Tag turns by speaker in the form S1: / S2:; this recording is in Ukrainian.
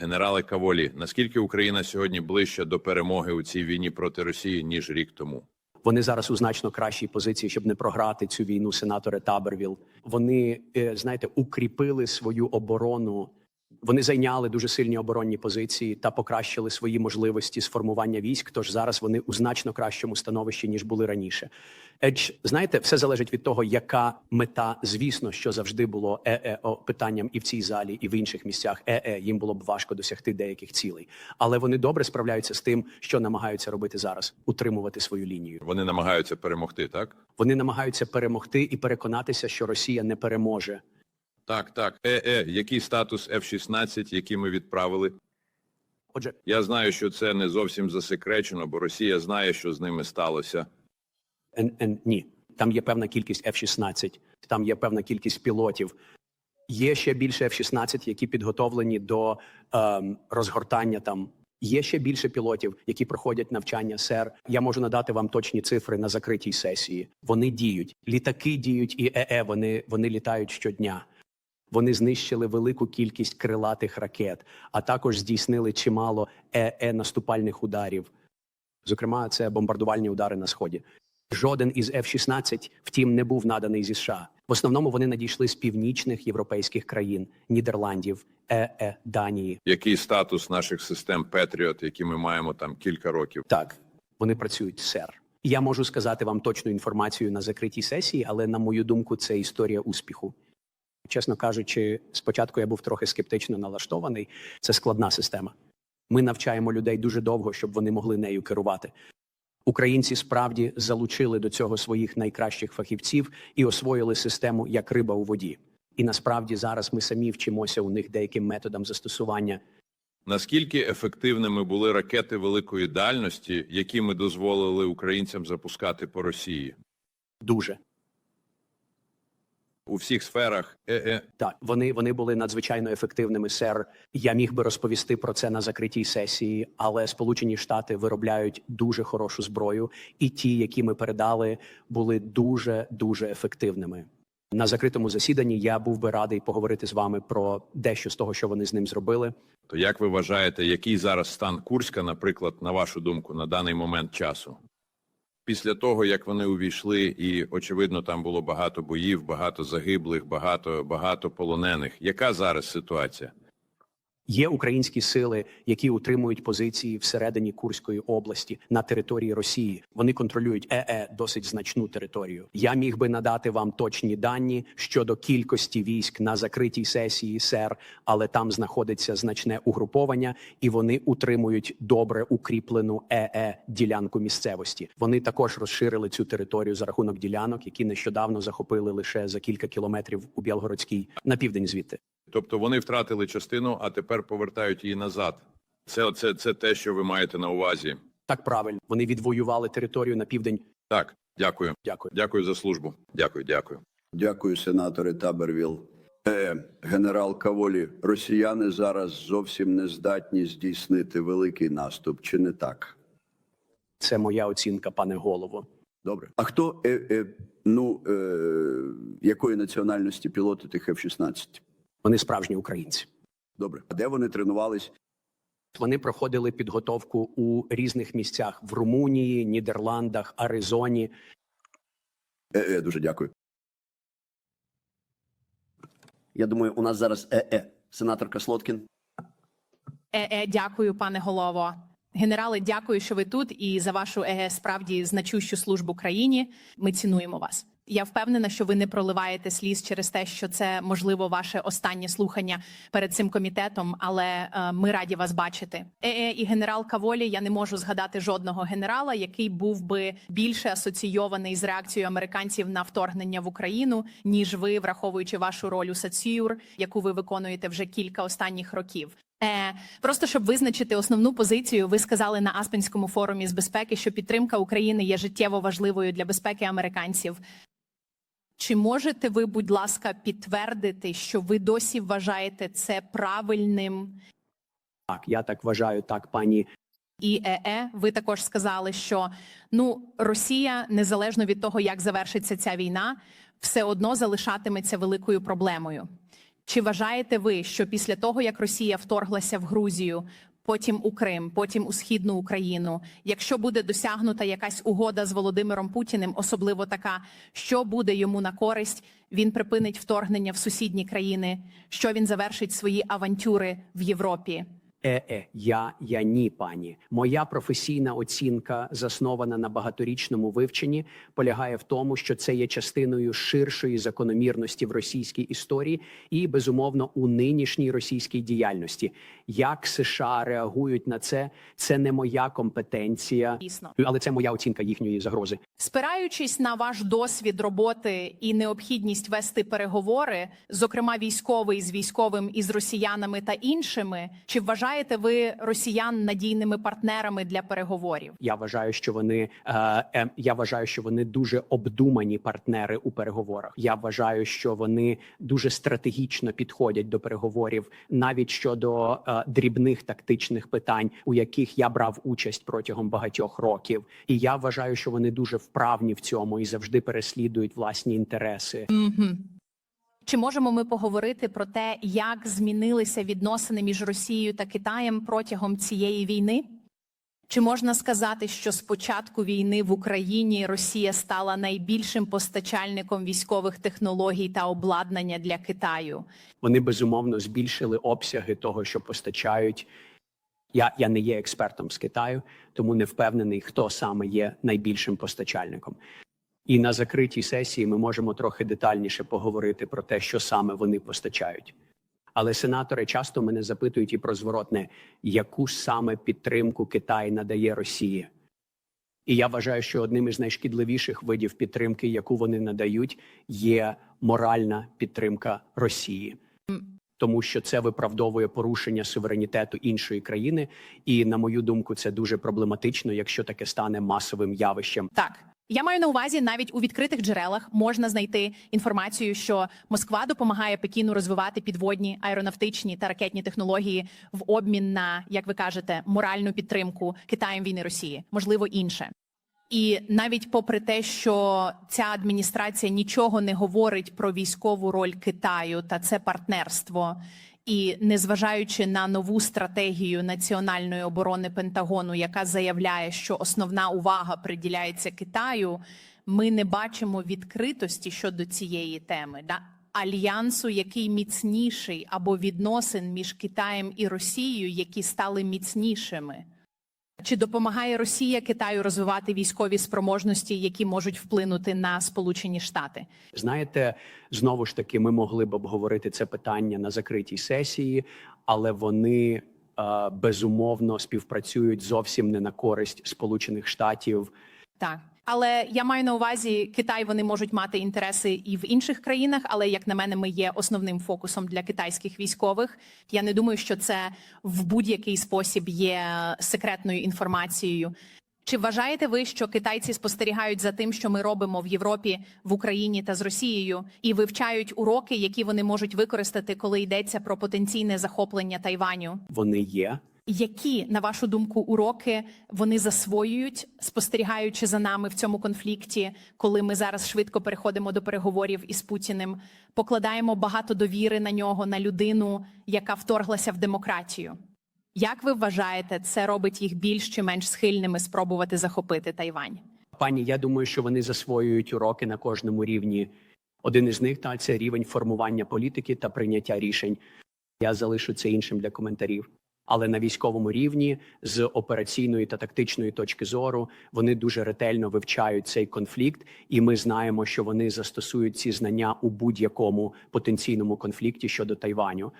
S1: Генерале Каволі, наскільки Україна сьогодні ближче до перемоги у цій війні проти Росії ніж рік тому?
S2: Вони зараз у значно кращій позиції, щоб не програти цю війну. Сенатори Табервіл. Вони е, знаєте, укріпили свою оборону. Вони зайняли дуже сильні оборонні позиції та покращили свої можливості сформування військ. Тож зараз вони у значно кращому становищі ніж були раніше. Едж, знаєте, все залежить від того, яка мета. Звісно, що завжди було е питанням і в цій залі, і в інших місцях. Е-е, їм було б важко досягти деяких цілей, але вони добре справляються з тим, що намагаються робити зараз утримувати свою лінію.
S1: Вони намагаються перемогти, так?
S2: Вони намагаються перемогти і переконатися, що Росія не переможе.
S1: Так, так. Е, е, який статус F-16, який ми відправили?
S2: Отже,
S1: Я знаю, що це не зовсім засекречено, бо Росія знає, що з ними сталося.
S2: ен, ен, ні, там є певна кількість F-16, там є певна кількість пілотів. Є ще більше F-16, які підготовлені до ем, розгортання там. Є ще більше пілотів, які проходять навчання. Сер, я можу надати вам точні цифри на закритій сесії. Вони діють. Літаки діють і ЕЕ. Вони, вони літають щодня. Вони знищили велику кількість крилатих ракет, а також здійснили чимало ЕЕ наступальних ударів. Зокрема, це бомбардувальні удари на сході. Жоден із F-16, втім, не був наданий зі США. В основному вони надійшли з північних європейських країн Нідерландів, ЕЕ, Данії.
S1: Який статус наших систем Петріот, які ми маємо там кілька років?
S2: Так, вони працюють, сер. Я можу сказати вам точну інформацію на закритій сесії, але на мою думку, це історія успіху. Чесно кажучи, спочатку я був трохи скептично налаштований. Це складна система. Ми навчаємо людей дуже довго, щоб вони могли нею керувати. Українці справді залучили до цього своїх найкращих фахівців і освоїли систему як риба у воді. І насправді зараз ми самі вчимося у них деяким методам застосування.
S1: Наскільки ефективними були ракети великої дальності, які ми дозволили українцям запускати по Росії?
S2: Дуже
S1: У всіх сферах е, ЕЕ
S2: так, вони, вони були надзвичайно ефективними. Сер, я міг би розповісти про це на закритій сесії, але Сполучені Штати виробляють дуже хорошу зброю, і ті, які ми передали, були дуже дуже ефективними. На закритому засіданні я був би радий поговорити з вами про дещо з того, що вони з ним зробили.
S1: То як ви вважаєте, який зараз стан Курська, наприклад, на вашу думку, на даний момент часу? Після того, як вони увійшли, і очевидно, там було багато боїв, багато загиблих, багато багато полонених. Яка зараз ситуація?
S2: Є українські сили, які утримують позиції всередині Курської області на території Росії. Вони контролюють ЕЕ досить значну територію. Я міг би надати вам точні дані щодо кількості військ на закритій сесії СЕР, але там знаходиться значне угруповання, і вони утримують добре укріплену ЕЕ ділянку місцевості. Вони також розширили цю територію за рахунок ділянок, які нещодавно захопили лише за кілька кілометрів у Білгородській на південь звідти.
S1: Тобто вони втратили частину, а тепер повертають її назад. Це, це, це те, що ви маєте на увазі.
S2: Так правильно, вони відвоювали територію на південь.
S1: Так, дякую.
S2: Дякую.
S1: Дякую за службу. Дякую, дякую.
S3: Дякую, сенатори Табервіл. Е, генерал Каволі, росіяни зараз зовсім не здатні здійснити великий наступ, чи не так?
S2: Це моя оцінка, пане голово.
S3: Добре. А хто е, е, ну е, якої національності пілоти тих F-16?
S2: Вони справжні українці.
S3: Добре. А де вони тренувались?
S2: Вони проходили підготовку у різних місцях в Румунії, Нідерландах, Аризоні.
S3: Е, е, дуже дякую.
S4: Я думаю, у нас зараз ЕЕ. Сенаторка Слоткін.
S5: Е, е, дякую, пане голово. Генерали, дякую, що ви тут і за вашу е, справді значущу службу країні. Ми цінуємо вас. Я впевнена, що ви не проливаєте сліз через те, що це можливо ваше останнє слухання перед цим комітетом, але е, ми раді вас бачити. Е, е, і генерал Каволі. Я не можу згадати жодного генерала, який був би більше асоційований з реакцією американців на вторгнення в Україну, ніж ви, враховуючи вашу роль у САЦЮР, яку ви виконуєте вже кілька останніх років. Е, просто щоб визначити основну позицію, ви сказали на Аспенському форумі з безпеки, що підтримка України є життєво важливою для безпеки американців. Чи можете ви, будь ласка, підтвердити, що ви досі вважаєте це правильним?
S2: Так, я так вважаю, так, пані.
S5: І ЕЕ, ви також сказали, що ну Росія, незалежно від того, як завершиться ця війна, все одно залишатиметься великою проблемою. Чи вважаєте ви, що після того, як Росія вторглася в Грузію, потім у Крим, потім у східну Україну, якщо буде досягнута якась угода з Володимиром Путіним, особливо така, що буде йому на користь, він припинить вторгнення в сусідні країни, що він завершить свої авантюри в Європі?
S2: Е-е, я, я ні, пані. Моя професійна оцінка, заснована на багаторічному вивченні, полягає в тому, що це є частиною ширшої закономірності в російській історії і безумовно у нинішній російській діяльності. Як США реагують на це, це не моя компетенція,
S5: Дійсно.
S2: але це моя оцінка їхньої загрози.
S5: Спираючись на ваш досвід роботи і необхідність вести переговори, зокрема військовий з військовим і з росіянами та іншими, чи вважаєте ви росіян надійними партнерами для переговорів?
S2: Я вважаю, що вони е, е, я вважаю, що вони дуже обдумані партнери у переговорах. Я вважаю, що вони дуже стратегічно підходять до переговорів, навіть щодо е, дрібних тактичних питань, у яких я брав участь протягом багатьох років. І я вважаю, що вони дуже вправні в цьому і завжди переслідують власні інтереси.
S5: Чи можемо ми поговорити про те, як змінилися відносини між Росією та Китаєм протягом цієї війни? Чи можна сказати, що з початку війни в Україні Росія стала найбільшим постачальником військових технологій та обладнання для Китаю?
S2: Вони безумовно збільшили обсяги того, що постачають. Я, я не є експертом з Китаю, тому не впевнений, хто саме є найбільшим постачальником. І на закритій сесії ми можемо трохи детальніше поговорити про те, що саме вони постачають. Але сенатори часто мене запитують і про зворотне, яку саме підтримку Китай надає Росії. І я вважаю, що одним із найшкідливіших видів підтримки, яку вони надають, є моральна підтримка Росії тому що це виправдовує порушення суверенітету іншої країни. І на мою думку, це дуже проблематично, якщо таке стане масовим явищем.
S5: Так. Я маю на увазі, навіть у відкритих джерелах можна знайти інформацію, що Москва допомагає Пекіну розвивати підводні аеронавтичні та ракетні технології в обмін на, як ви кажете, моральну підтримку Китаєм війни Росії, можливо, інше. І навіть попри те, що ця адміністрація нічого не говорить про військову роль Китаю та це партнерство, і незважаючи на нову стратегію національної оборони Пентагону, яка заявляє, що основна увага приділяється Китаю, ми не бачимо відкритості щодо цієї теми. Да? Альянсу, який міцніший, або відносин між Китаєм і Росією, які стали міцнішими. Чи допомагає Росія Китаю розвивати військові спроможності, які можуть вплинути на Сполучені Штати?
S2: Знаєте, знову ж таки, ми могли б обговорити це питання на закритій сесії, але вони е, безумовно співпрацюють зовсім не на користь Сполучених Штатів.
S5: Так. Але я маю на увазі, Китай вони можуть мати інтереси і в інших країнах, але як на мене, ми є основним фокусом для китайських військових. Я не думаю, що це в будь-який спосіб є секретною інформацією. Чи вважаєте ви, що китайці спостерігають за тим, що ми робимо в Європі, в Україні та з Росією, і вивчають уроки, які вони можуть використати, коли йдеться про потенційне захоплення Тайваню?
S2: Вони є.
S5: Які, на вашу думку, уроки вони засвоюють, спостерігаючи за нами в цьому конфлікті, коли ми зараз швидко переходимо до переговорів із Путіним, покладаємо багато довіри на нього, на людину, яка вторглася в демократію? Як ви вважаєте, це робить їх більш чи менш схильними спробувати захопити Тайвань?
S2: Пані, я думаю, що вони засвоюють уроки на кожному рівні. Один із них та це рівень формування політики та прийняття рішень. Я залишу це іншим для коментарів. Але на військовому рівні з операційної та тактичної точки зору вони дуже ретельно вивчають цей конфлікт, і ми знаємо, що вони застосують ці знання у будь-якому потенційному конфлікті щодо Тайваню.